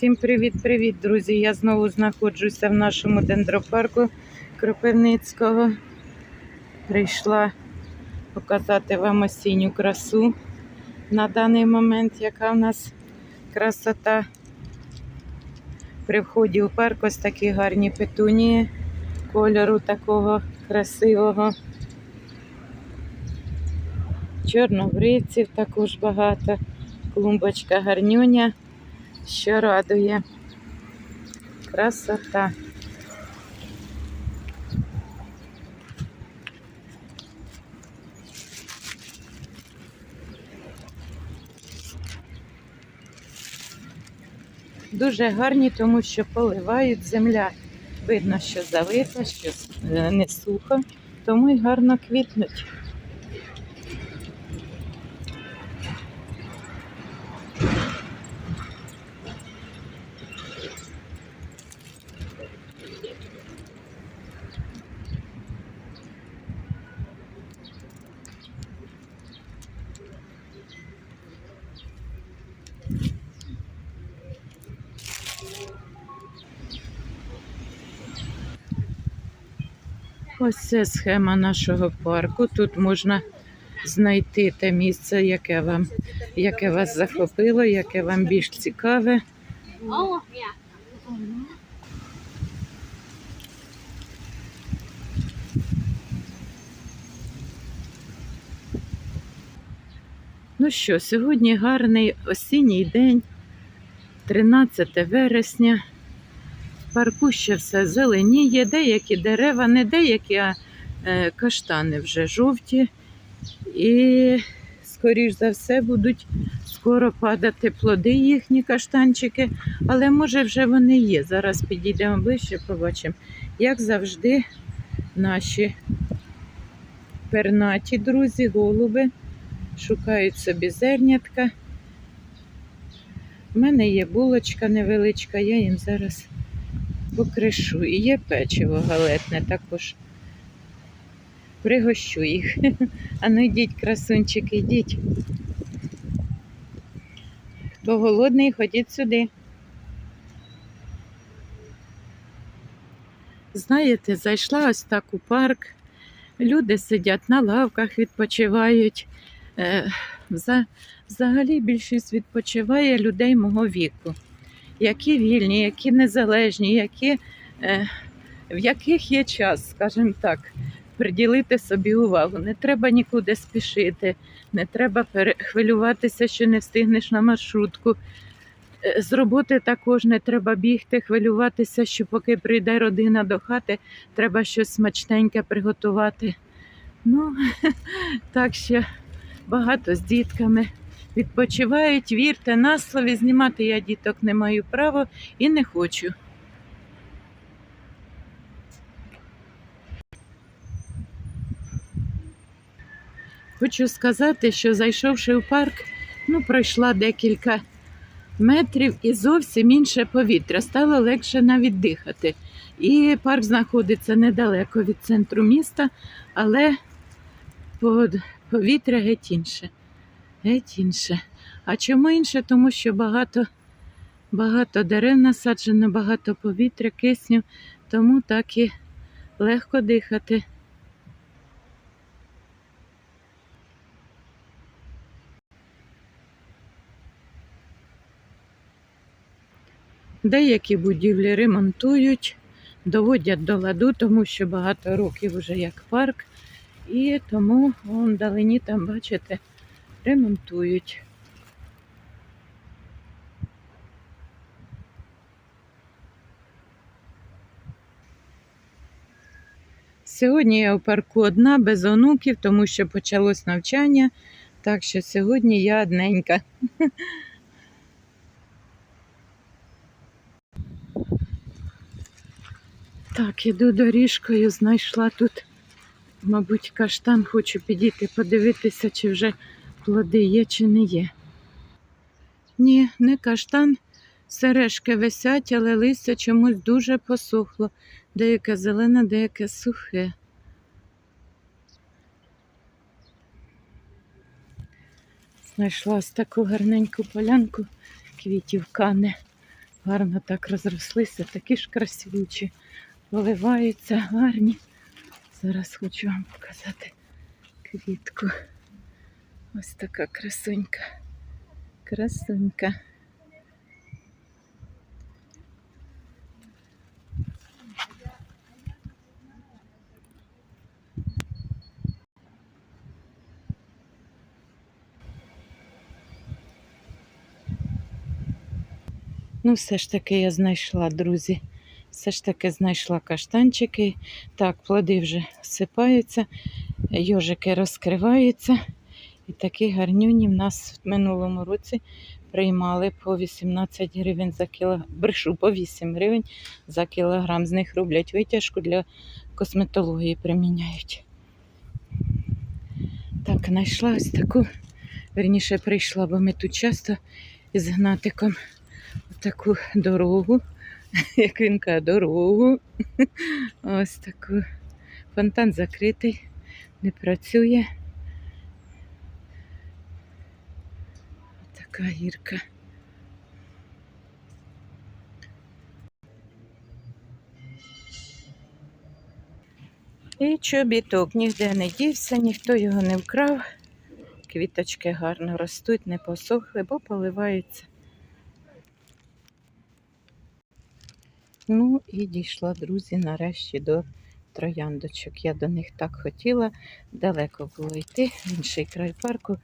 Всім привіт-привіт, друзі! Я знову знаходжуся в нашому дендропарку Кропивницького. Прийшла показати вам осінню красу на даний момент, яка в нас красота. При вході у парк ось такі гарні петунії кольору такого красивого. Чорнобривців також багато. Клумбочка гарнюня, що радує. Красота. Дуже гарні, тому що поливають земля. Видно, що залита, що е, не сухо, тому й гарно квітнуть. Ось це схема нашого парку. Тут можна знайти те місце, яке вам, яке вас захопило, яке вам більш цікаве. Ну що, сьогодні гарний осінній день, 13 вересня. Парку ще все зеленіє, деякі дерева, не деякі, а е, каштани вже жовті. І, скоріш за все, будуть скоро падати плоди їхні каштанчики, але може вже вони є. Зараз підійдемо ближче, побачимо. Як завжди, наші пернаті друзі, голуби шукають собі зернятка. У мене є булочка невеличка, я їм зараз покришу. І є печиво галетне також. Пригощу їх. А ну йдіть, красунчики, йдіть. Хто голодний, ходіть сюди. Знаєте, зайшла ось так у парк. Люди сидять на лавках, відпочивають. Е, Взагалі більшість відпочиває людей мого віку, які вільні, які незалежні, які, е, в яких є час, скажімо так, приділити собі увагу. Не треба нікуди спішити, не треба хвилюватися, що не встигнеш на маршрутку. Е, З роботи також не треба бігти, хвилюватися, що поки прийде родина до хати, треба щось смачненьке приготувати. Ну, так що багато з дітками відпочивають, вірте на слові, знімати я діток не маю права і не хочу. Хочу сказати, що зайшовши в парк, ну, пройшла декілька метрів і зовсім інше повітря. Стало легше навіть дихати. І парк знаходиться недалеко від центру міста, але повітря геть інше. Геть інше. А чому інше? Тому що багато, багато дерев насаджено, багато повітря, кисню, тому так і легко дихати. Деякі будівлі ремонтують, доводять до ладу, тому що багато років вже як парк. І тому вон далині там, бачите, ремонтують. Сьогодні я у парку одна, без онуків, тому що почалось навчання. Так що сьогодні я одненька. Так, іду доріжкою, знайшла тут, мабуть, каштан, хочу підійти, подивитися, чи вже плоди є, чи не є. Ні, не каштан. Сережки висять, але листя чомусь дуже посохло. Деяке зелене, деяке сухе. Знайшла ось таку гарненьку полянку квітів кане. Гарно так розрослися, такі ж красивючі. Виливаються, гарні. Зараз хочу вам показати квітку. Ось така красунька. Красунька. Ну, все ж таки я знайшла, друзі. Все ж таки знайшла каштанчики. Так, плоди вже сипаються, йожики розкриваються. І такі гарнюні в нас в минулому році приймали по 18 гривень за кілограм. Брешу по 8 гривень за кілограм. З них роблять витяжку для косметології приміняють. Так, знайшла ось таку. Верніше прийшла, бо ми тут часто із гнатиком таку дорогу, як він каже, дорогу. Ось таку. Фонтан закритий, не працює. Така гірка. І чобіток ніде не дівся, ніхто його не вкрав. Квіточки гарно ростуть, не посохли, бо поливаються. Ну і дійшла, друзі, нарешті до трояндочок. Я до них так хотіла, далеко було йти, в інший край парку,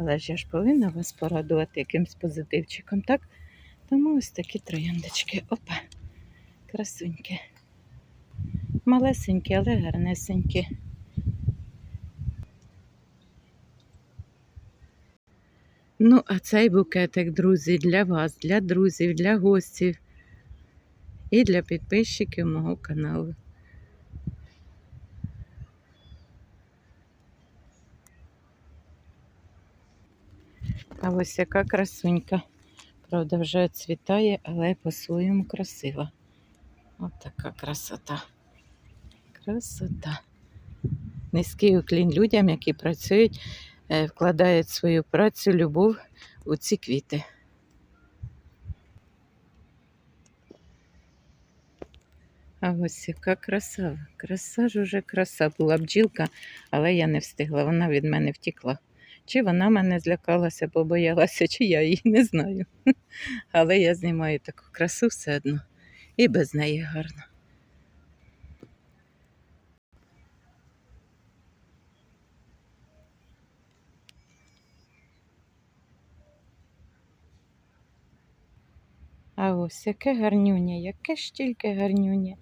але ж я ж повинна вас порадувати якимсь позитивчиком, так? Тому ось такі трояндочки. Опа, красунькі. Малесенькі, але гарнесенькі. Ну, а цей букетик, друзі, для вас, для друзів, для гостів і для підписчиків мого каналу. А ось яка красунька. Правда, вже цвітає, але по-своєму красива. От така красота. Красота. Низький уклін людям, які працюють, е, вкладають свою працю, любов у ці квіти. А ось яка краса. Краса ж уже краса. Була бджілка, але я не встигла. Вона від мене втекла. Чи вона мене злякалася, побоялася, чи я її не знаю. Але я знімаю таку красу все одно. І без неї гарно. А ось яке гарнюня, яке ж тільки гарнюня.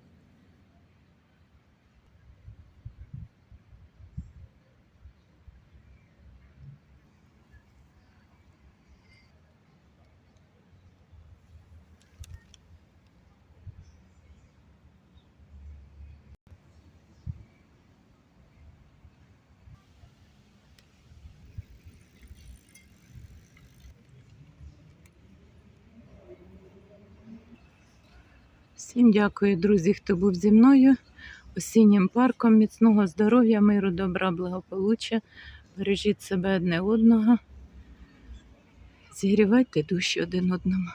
Всім дякую, друзі, хто був зі мною. Осіннім парком, міцного здоров'я, миру, добра, благополуччя. Бережіть себе одне одного. Зігрівайте душі один одному.